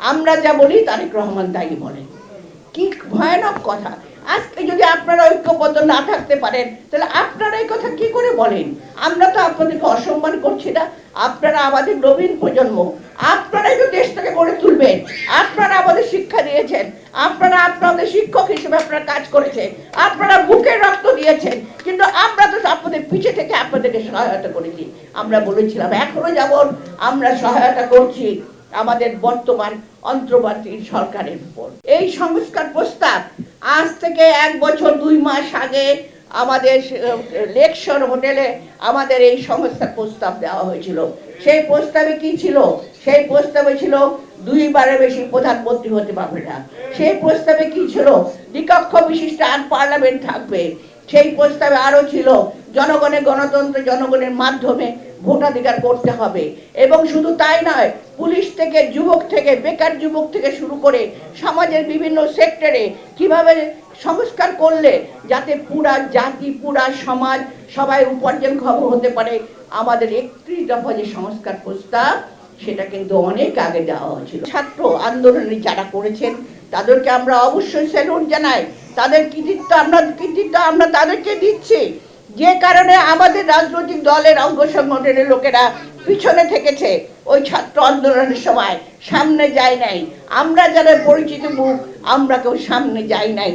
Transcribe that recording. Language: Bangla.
আমরা যা বলি, তারেক রহমান তাই বলেন। কি ভয়ানক কথা। আজকে যদি আপনারা ঐক্যবদ্ধ না থাকতে পারেন, তাহলে আপনারা এই কথা কি করে বলেন? আমরা তো আপনাদেরকে অসম্মান করছি না। আপনারা আমাদের নবীন প্রজন্ম। আপনারাই তো দেশটাকে গড়ে তুলবেন। আপনারা আমাদের শিক্ষা দিয়েছেন। আপনারা আপনাদের শিক্ষক হিসেবে আপনারা কাজ করেছেন। আপনারা বুকের রক্ত দিয়েছেন। কিন্তু আমরা তো আপনাদের পিছে থেকে আপনাদেরকে সহায়তা করেছি। আমরা বলেছিলাম, এখনও যেমন আমরা সহায়তা করছি আমাদের বর্তমান অন্তর্বর্তী সরকারের উপর। এই সংস্কার প্রস্তাব আজ থেকে এক বছর, দুই মাস আগে আমাদের লেকশন হোটেলে আমাদের এই সংস্কার প্রস্তাব দেওয়া হয়েছিল। সেই প্রস্তাবে কি ছিল? সেই প্রস্তাবে ছিল দুইবারের বেশি প্রধানমন্ত্রী হতে পারবে না। সেই প্রস্তাবে কি ছিল? দ্বিকক্ষ বিশিষ্ট আন পার্লামেন্ট থাকবে। সেই প্রস্তাবে আরও ছিল জনগণের গণতন্ত্র, জনগণের মাধ্যমে ভোটাধিকার করতে হবে। এবং শুধু তাই নয়, পুলিশ থেকে, যুবক থেকে, বেকার যুবক থেকে শুরু করে সমাজের বিভিন্ন সেক্টরে কীভাবে সংস্কার করলে যাতে পুরা জাতি, পুরা সমাজ সবাই উপার্জন খবর হতে পারে, আমাদের একত্রিশ দফা যে সংস্কার প্রস্তাব, সেটা কিন্তু অনেক আগে দেওয়া হয়েছিল। ছাত্র আন্দোলনে যারা করেছেন, তাদেরকে আমরা অবশ্যই স্যালুট জানাই। তাদের কৃতিত্ব আমরা কৃতিত্ব আমরা তাদেরকে দিচ্ছি। যে কারণে আমাদের রাজনৈতিক দলের অঙ্গ সংগঠনের লোকেরা পিছনে থেকেছে। ওই ছাত্র আন্দোলনের সময় সামনে যায় নাই। আমরা যারা পরিচিত মুখ, আমরা কেউ সামনে যাই নাই।